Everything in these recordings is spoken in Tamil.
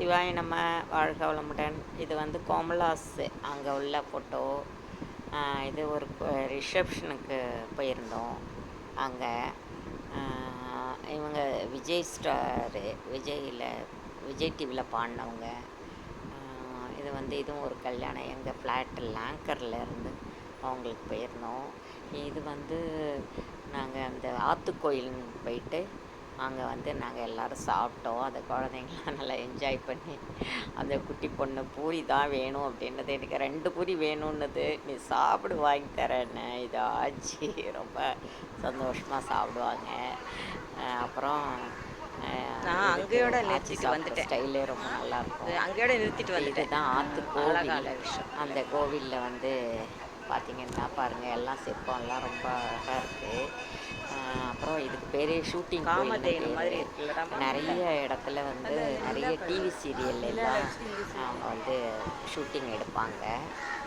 சிவாய நம்ம வாழ்க வளமுடன். இது வந்து கோமலாஸ் அங்கே உள்ள ஃபோட்டோ இது ஒரு ரிசப்ஷனுக்கு போயிருந்தோம். அங்கே இவங்க விஜய் ஸ்டாரு விஜயில் விஜய் டிவியில் பாடினவங்க. இது வந்து இதுவும் ஒரு கல்யாணம். எங்கள் ஃப்ளாட்டு லேங்கரில் இருந்து அவங்களுக்கு போயிருந்தோம். இது வந்து நாங்கள் அந்த ஆத்துக்கோயில்னு போயிட்டு அங்கே வந்து நாங்கள் எல்லோரும் சாப்பிட்டோம். அந்த குழந்தைங்களாம் நல்லா என்ஜாய் பண்ணி அந்த குட்டி பொண்ணு பூரி தான் வேணும் அப்படின்றது எனக்கு ரெண்டு பூரி வேணும்னது. நீ சாப்பிடு வாங்கி தரேன்னு. இது ஆச்சு ரொம்ப சந்தோஷமாக சாப்பிடுவாங்க. அப்புறம் நான் அங்கேயோட நிறுத்திட்டு வந்துட்டேன். ஸ்டைலே ரொம்ப நல்லா இருக்கும் அங்கேயோட நிறுத்திட்டு வந்துட்டேன். ஆத்து அழகான கோவில். விஷயம். அந்த கோவிலில் வந்து பார்த்தீங்கன்னா பாருங்கள் எல்லாம் சிற்பம்லாம் ரொம்ப அழகாக இதுக்கு பேரே ஷூட்டிங் காமதேனு மாதிரி நிறைய இடத்துல வந்து நிறைய டிவி சீரியல் எல்லாம் அவங்க வந்து ஷூட்டிங் எடுப்பாங்க.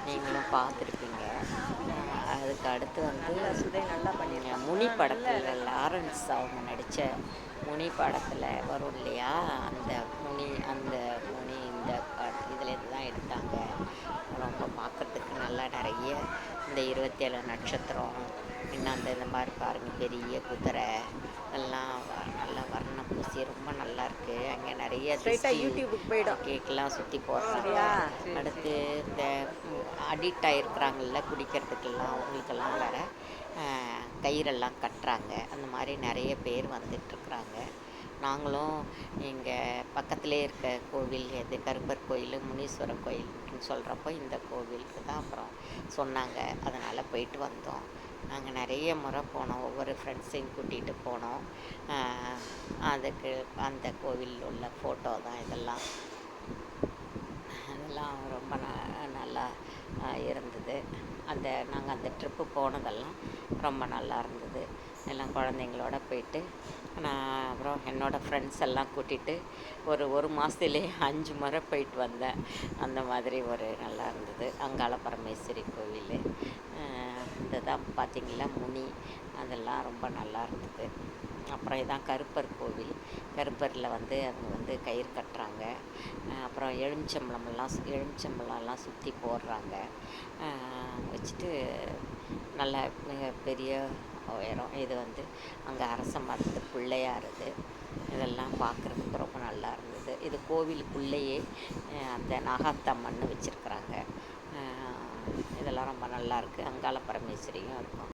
நீங்களும் பார்த்துருப்பீங்க. அதுக்கு அடுத்து வந்து சுதை நல்லா பண்ணி முனி படத்தில் லாரன்ஸ் அவங்க நடித்த முனி படத்தில் வரும் இல்லையா? அந்த முனி அந்த முனி இந்த இதில் தான் எடுத்தாங்க ரொம்ப பார்க்குறதுக்கு நல்லா நிறைய இந்த இருபத்தேழு நட்சத்திரம் இன்னும் அந்த இந்த மாதிரி பாருங்கள் பெரிய குதிரை எல்லாம் நல்லா வர்ணம் பூசி ரொம்ப நல்லா இருக்கு. அங்கே நிறைய யூடியூபுக்கு போயிடும். கேக்கெலாம் சுற்றி போடுறாங்க. அடுத்து இந்த அடிக்ட் ஆகிருக்கிறாங்கல்ல குடிக்கிறதுக்கெல்லாம் அவங்களுக்கெல்லாம் வேற கயிறெல்லாம் கட்டுறாங்க. அந்த மாதிரி நிறைய பேர் வந்துட்டுருக்குறாங்க. நாங்களும் இங்கே பக்கத்திலே இருக்க கோவில் எது? கருப்பர் கோயில் முனீஸ்வரர் கோயில்னு சொல்கிறப்போ இந்த கோவிலுக்கு தான் அப்புறம் சொன்னாங்க. அதனால் போயிட்டு வந்தோம். நாங்கள் நிறைய முறை போனோம். ஒவ்வொரு ஃப்ரெண்ட்ஸையும் கூட்டிகிட்டு போனோம். அதுக்கு அந்த கோவிலில் உள்ள ஃபோட்டோ தான் இதெல்லாம். அதெல்லாம் ரொம்ப ந- நல்லா இருந்தது. அந்த நாங்கள் அந்த ட்ரிப்பு போனதெல்லாம் ரொம்ப நல்லா இருந்தது. எல்லாம் குழந்தைங்களோட போயிட்டு நான் அப்புறம் என்னோடய ஃப்ரெண்ட்ஸ் எல்லாம் கூட்டிகிட்டு ஒரு ஒரு மாதத்துலேயே அஞ்சு முறை போயிட்டு வந்தேன். அந்த மாதிரி ஒரு நல்லா இருந்தது. அங்காள பரமேஸ்வரி கோவில். இதுதான் பார்த்திங்கன்னா முனி. அதெல்லாம் ரொம்ப நல்லா இருந்தது. அப்புறம் இதான் கருப்பர் கோவில். கருப்பரில் வந்து அவங்க வந்து கயிறு கட்டுறாங்க. அப்புறம் எலுமிச்சம்பழமெல்லாம் எலுமிச்சம்பழம்லாம் சுற்றி போடுறாங்க. வச்சுட்டு நல்ல மிக பெரிய உயரம். இது வந்து அங்கே அரச மரத்து பிள்ளையார் இது இதெல்லாம் பார்க்குறதுக்கு ரொம்ப நல்லா இருந்தது. இது கோவிலுக்குள்ளேயே அந்த அந்த நாகாத்தம்மன் வச்சுருக்குறாங்க. இதெல்லாம் ரொம்ப நல்லாயிருக்கு அங்காள பரமேஸ்வரியும் இருக்கும்.